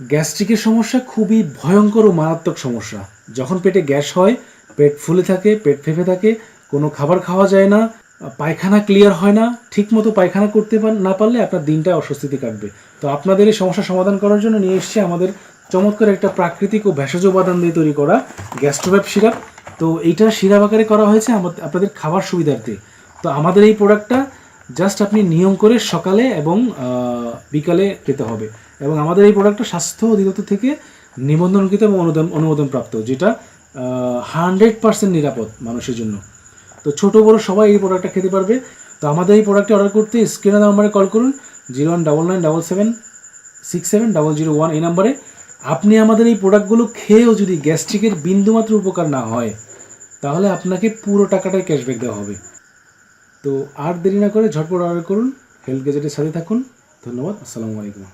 গ্যাস্ট্রিকের সমস্যা খুবই ভয়ঙ্কর ও মারাত্মক সমস্যা। যখন পেটে গ্যাস হয়, পেট ফুলে থাকে, পেট ফেঁপে থাকে, কোনো খাবার খাওয়া যায় না, পায়খানা ক্লিয়ার হয় না, ঠিকমতো পায়খানা করতে না পারলে আপনার দিনটা অস্বস্তিতে কাটবে। তো আপনাদের এই সমস্যা সমাধান করার জন্য নিয়ে এসছে আমাদের চমৎকার একটা প্রাকৃতিক ও ভেষজ উপাদান দিয়ে তৈরি করা গ্যাস্ট্রোব্যাপ সিরাপ। তো এইটা সিরাপ আকারে করা হয়েছে আমাদের আপনাদের খাবার সুবিধার্থে। তো আমাদের এই প্রোডাক্টটা জাস্ট আপনি নিয়ম করে সকালে এবং বিকালে পেতে হবে। এবং আমাদের এই প্রোডাক্টটা স্বাস্থ্য অধিদপ্তর থেকে নিবন্ধনকৃত এবং অনুদান অনুমোদন প্রাপ্ত যেটা হান্ড্রেড পার্সেন্ট নিরাপদ মানুষের জন্য। তো ছোট বড় সবাই এই প্রোডাক্টটা খেতে পারবে। তো আমাদের এই প্রোডাক্টটি অর্ডার করতে স্ক্রিনে নাম্বারে কল করুন zero one double nine double seven six seven double zero one এই নাম্বারে আপনি আমাদের এই প্রোডাক্টগুলো খেয়েও যদি গ্যাস্ট্রিকের বিন্দুমাত্র উপকার না হয়, তাহলে আপনাকে পুরো টাকাটাই ক্যাশব্যাক দেওয়া হবে। তো আর দেরি না করে ঝটপট অর্ডার করুন হেলথ গেজেটের সাথে থাকুন। ধন্যবাদ, আসসালামু আলাইকুম।